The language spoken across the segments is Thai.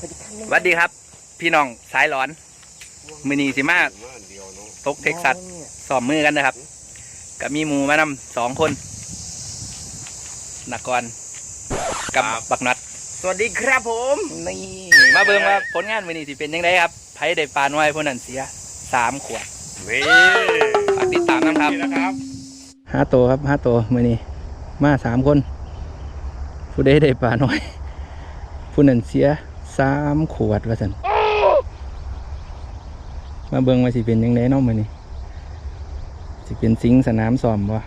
สวัสดีครับ พี่น้องสายหลอน มือนีสิมาตกเท็กซัสสอบมือกันนะครับกับมีหมูมานำสองคนนักกรกับบักนัด สวัสดีครับผมนี่มาเบิ่งว่าผลงานมือนีสิเป็นยังไงครับไผได้ปลาน้อยพวกนั้นเสียสามขวดนี่ฝากติดตามนะครับนี่นะครับห้าตัวครับห้าตัวมือนี้มาสามคน ผู้ใดได้ปลาน้อย ผู้นั้นเสีย สามขวดว่าสันมาเบิ่งว่าสิเป็นยังไงเน้องมือนี้สิเป็นสิงสนามซ้อมวะ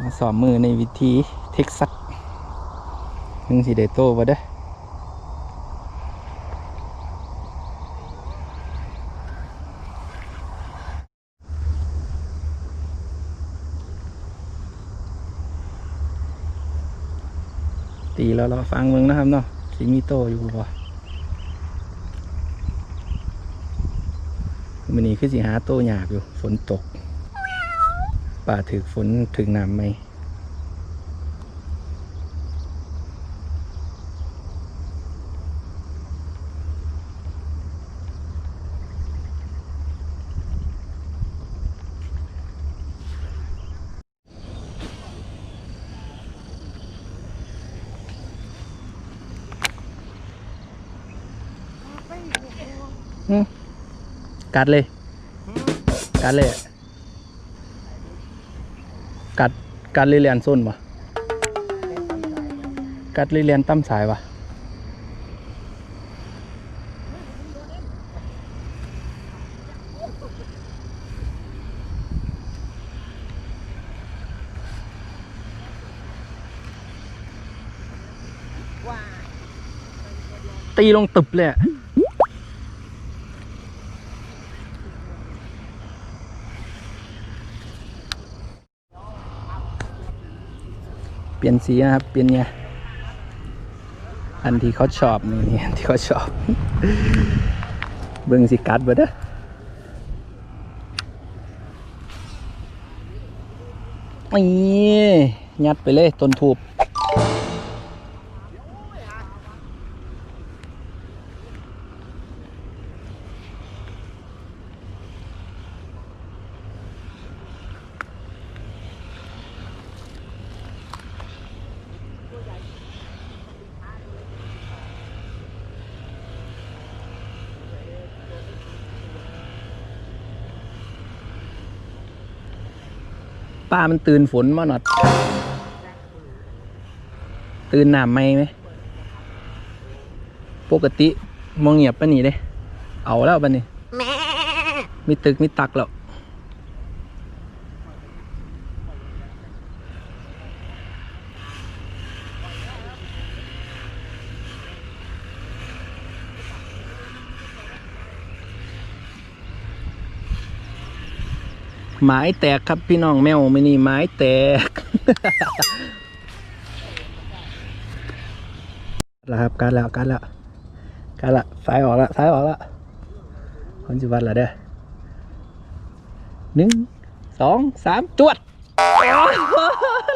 มาซ้อมมือในวิธีเท็กซัสมึงสิได้โตวะเด้อตีแล้วเราฟังมืองนะครับเนาะ สิมีโตอยู่บ่มันนี้คือสิหาโตหยาบอยู่ ฝนตก ป่าถึกฝนถึงน้ำไหม กัดเลย กัดเลยอะกัดกัดเลยเรียนส้นปะกัดเลยเรียนตั้มสายปะตีลงตึบเลย เปลี่ยนสีนะครับ เปลี่ยนเนี่ยอันที่เขาชอบนี่นี่อันที่เขาชอบ เบิ่งสิกัดบ่เด้อนี่ยัดไปเลยต้นทูบ ป้ามันตื่นฝนมาหนอด ตื่นหนามไหมไหม ปกติมองเงียบปะนี่เด้ เอาแล้วปะนี่ มีตึกมีตักแล้ว ไม้แตกครับพี่น้องแมวไม่นี่ไม้แตกแล้วครับการแล้วการแล้วการละสายออกละสายออกละคนจุบันละเด้อหนึ่งสองสามจวด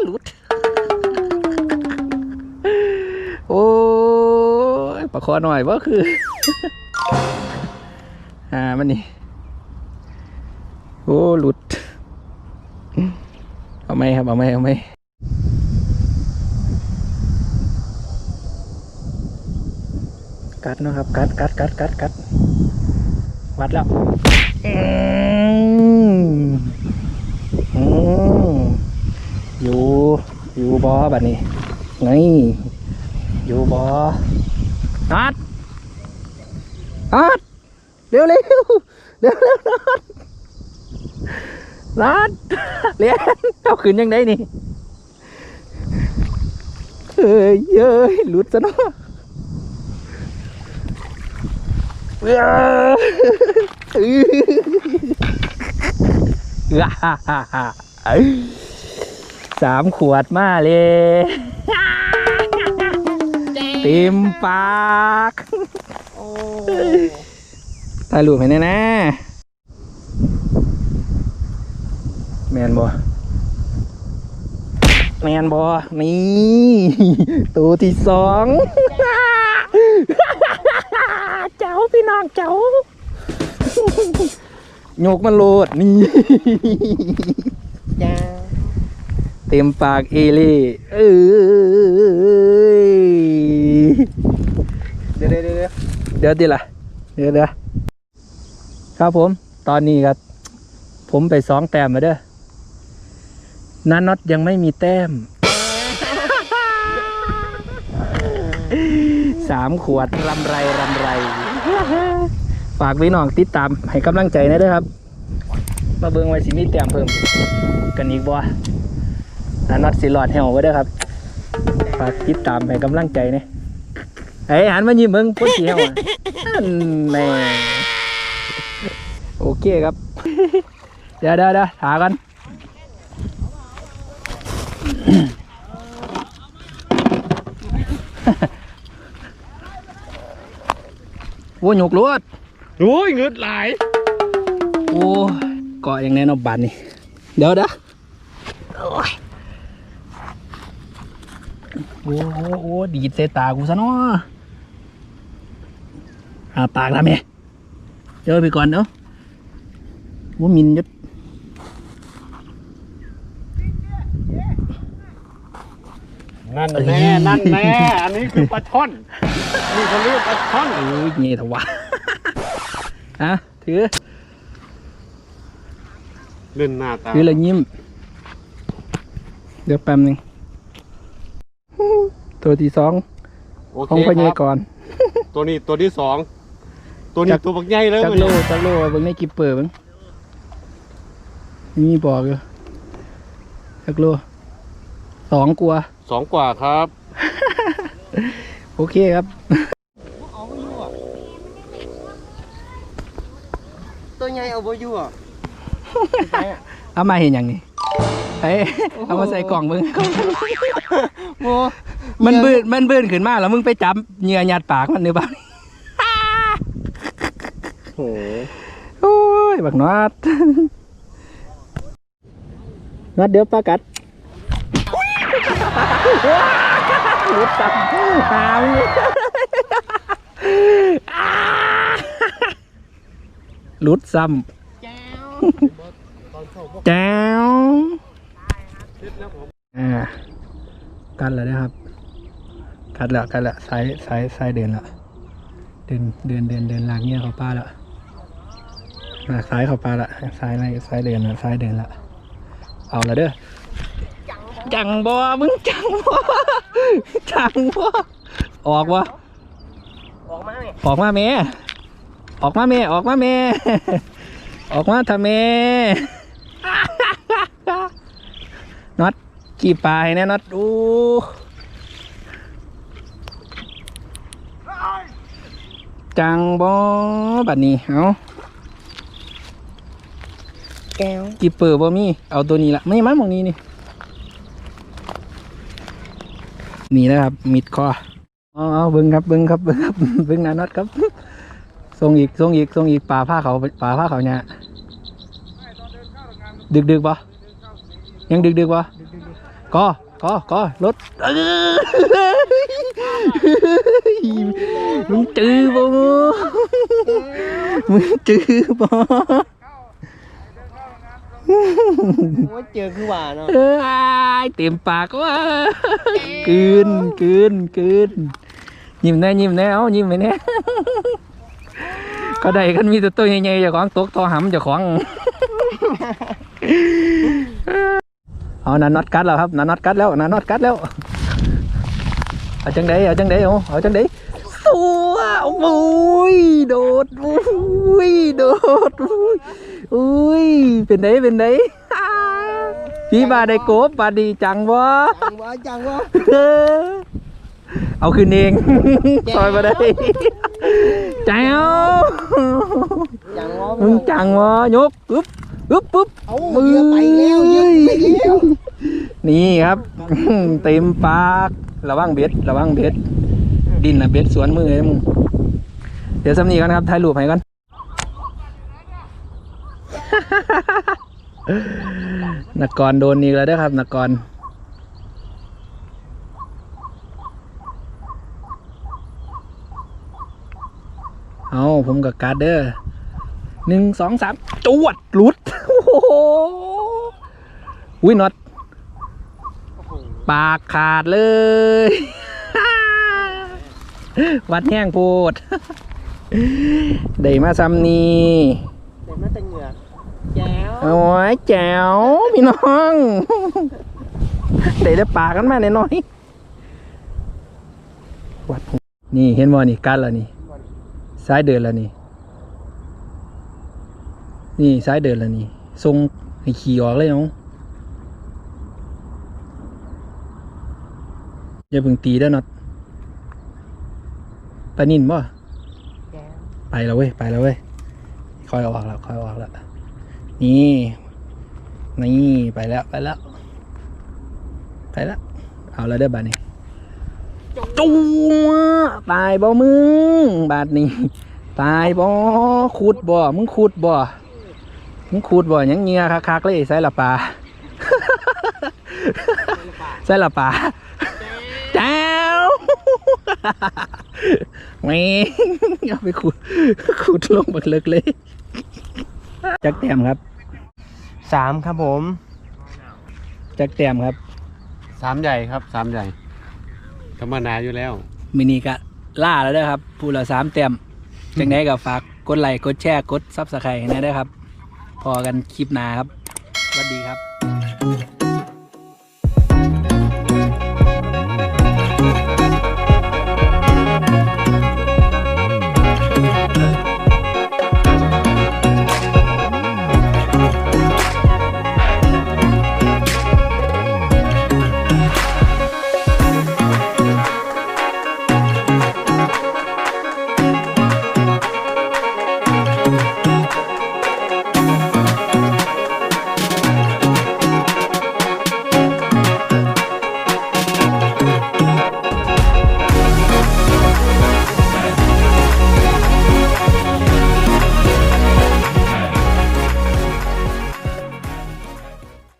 หลุด โอ้ยประคอหน่อยว่าคือ อ่ามันนี่ อ้หลุด เอาไหมครับ เอาไหมเอาไหมกัดนะครับ กัดกัดกัดกัดกัดวัดแล้วอืมอยู่ อยู่บอแบัดนี้ไงอยู่บอนัดนัดเร็วเร็วเร็วเร็วนัด รัดเรียนเอาขึ้นยังไงนี่เอ้ยเย้ยหลุดซะเนาะเอ้ยอื้อฮ่าฮ่าฮ่าเอ้ยสามขวดมาเลยเต็มปากถ่ายรูปให้แน่น แมนบอแมนบอนี่ตัวที่สองเจ้าพี่น้องเจ้าโยกมันโลดนี่จ้าเต็มปากเอลี่เอ้ยเดี๋ยวเดี๋ยวเดี๋ยวดีละเดี๋ยวเดี๋ยวครับผม ตอนนี้ครับ ผมไปสองแต้มมาเด้อ นันน็อตยังไม่มีแต้มสามขวดรำไรรำไร ฝากพี่น้องติดตามให้กำลังใจนะด้อครับ มาเบิ่งไว้สิมีแต้มเพิ่ม กันอีกบ่นันน็อตสิหลอดแหวไว้ด้อครับ ฝากติดตามให้กำลังใจเนี่ยเอ้ยหันมายิ้มเบิ่งคนเสียวอะนั่นแน่โอเคครับ เดี๋ยวเดี๋ยวเดี๋ยวถากัน อ้ยหยกลวดโอ้ยเงืดหลายโอ้ยเกาะอย่างแน่นอนบานนี่เดี๋ยวเด้อโอ้ยโอ้โหโอ้ดีดใส่ตากูซะเนาะอาปากทำไงเจอไปก่อนเนาะว่ามินยศนั่นแน่นั่นแน่อันนี้คือปลาช่อน นี่เขาเรียกปลาช่อนเอ้ยเงี้ยถวะอะถือเล่นหน้าตาถือเลยยิ้ม เดี๋ยวแป๊บหนึงตัวที่สองโอของเคพญาครับกรตัวนี้ตัวที่สองตัวนี้จักตัวบักใหญ่เลยจักมันโลจักโลเบิ่งในกิปเปอร์เบิ่งมีบอกอยู่จักโลสองกลัวาสองกว่าครับ โอเคครับตัวใหญ่เอาบ่อยู่อะเอามาเห็นอย่างนี้เอ้ยเอามาใส่กล่องมึงโอ้มันบื้นมันบื้นขึ้นมาแล้วมึงไปจับเหงื่อหยาดปากมันหรือเปล่าโหโอ้ยบักนอดนอดเดี๋ยวปลากัด หลุดจับตามหลุดซ้ำแจ้วอ่ากันแล้วนะครับกัดแล้วกัดแล้วสายสายสายเดินล้วเดินเดินเดินเดินลากเงี้ยเขาป้าล้วหน้าซ้ายเขาปลาละซ้ายอะไรซ้ายเดินละซ้ายเดินละเอาละเด้อจังบอมึงจังบอ จังบอออกวะออกมาเนี่ยออกมาเมออกมาเมออกมาเมออกมาทำเมน็อตกี่ปลายเนี่ยน็อตดูจังบอบัดนี้เอาแก้วกิปเปอร์บ่มีเอาตัวนี้ละไม่มาหมองนี้นี่ นี่นะครับ มิดคอเอาเอาบิ้งครับบิ้งครับบิ้งครับบิ้งนาน็อตครับส่งอีกส่งอีกส่งอีกป่าผ้าเขาป่าผ้าเขาเนี่ยดึกดึกปะยังดึกดึกปะก็ก็ก็รถมึงจื้อบ่มึงจื้อบ่ ว่าเจอคือหวานเนาะเอ้ยเต็มปากว่ากืนกืนกืนยิ้มแน่ยิ้มแน่เอายิ้มไปแน่ก็ได้กันมีแต่ตัวใหญ่ๆเจ้าของตกทอหำเจ้าของเอานาน็อตกัดแล้วครับนาน็อตกัดแล้วนาน็อตกัดแล้วเอาจังไดเอาจังไดเอาเอาจังไดสัว โอ้ยโดดโอ้ยโดดโอ้ยอุ้ยเป็นไดเป็นไดพี่บาได้โกบบาดีจังวะจังวะจังวะเอาคืนเองซอยมาได้แจ้วจังวะมึงจังวะยกปึ๊บปึ๊บปึ๊บเอาเยอะไปแล้วเยอะไปแล้วนี่ครับ เต็มปากระวังเบ็ดระวังเบ็ด ดินนะเบ็ดสวนมือเลยมึงเดี๋ยวสำนีกันครับถ่ายรูปให้กันนักกรโดนอีกแล้วด้อครับนักกรเอาผมกับการ์ดเด้อหนึ่งสองสามจวดหลุด โอ้โหอุ้ยน็อตปากขาดเลย วัดแห้งโพดได้มาซ้ำนี่เดี๋ยวมาแต่เหงือกแจ๋วโอ้ยแจ๋วพี่น้องได้ได้ปากกันมาหน่อยๆวัดหูนี่เห็นบ่นี่กันแล้วนี่ซ้ายเดินแล้วนี่ นี่ซ้ายเดินแล้วนี่ทรงให้ขี่ออกเลยน้องอย่าเพิ่งตีเด้อน็อต ปลานินบ่แจ๋วไปแล้วเว้ยไปแล้วเว้ยคอยออกแล้วคอยออกแล้วนี่นี่ไปแล้วไปแล้ว ไปแล้ว เอาแล้วเด้อบาทนี้จูตายบ่มึง บาทนี้ ตายบ่ขุดบ่มึงขุดบ่มึงขุดบ่หยังเงียคักๆเลยใส่ละปลาใส่ละปลาแจ้ว แม่งเอาไปขุดขุดลงบักเลิกเลยจักแต้มครับสามครับผม จักแต้มครับสามใหญ่ครับสามใหญ่ธรรมนาอยู่แล้ว มินิกะล่าแล้วเด้อครับผู้ละสามแต้มจังได้กับฝากกดไลค์กดแชร์กดซับสไครต์นะเด้อครับ พอกันคลิปหน้าครับสวัสดีครับ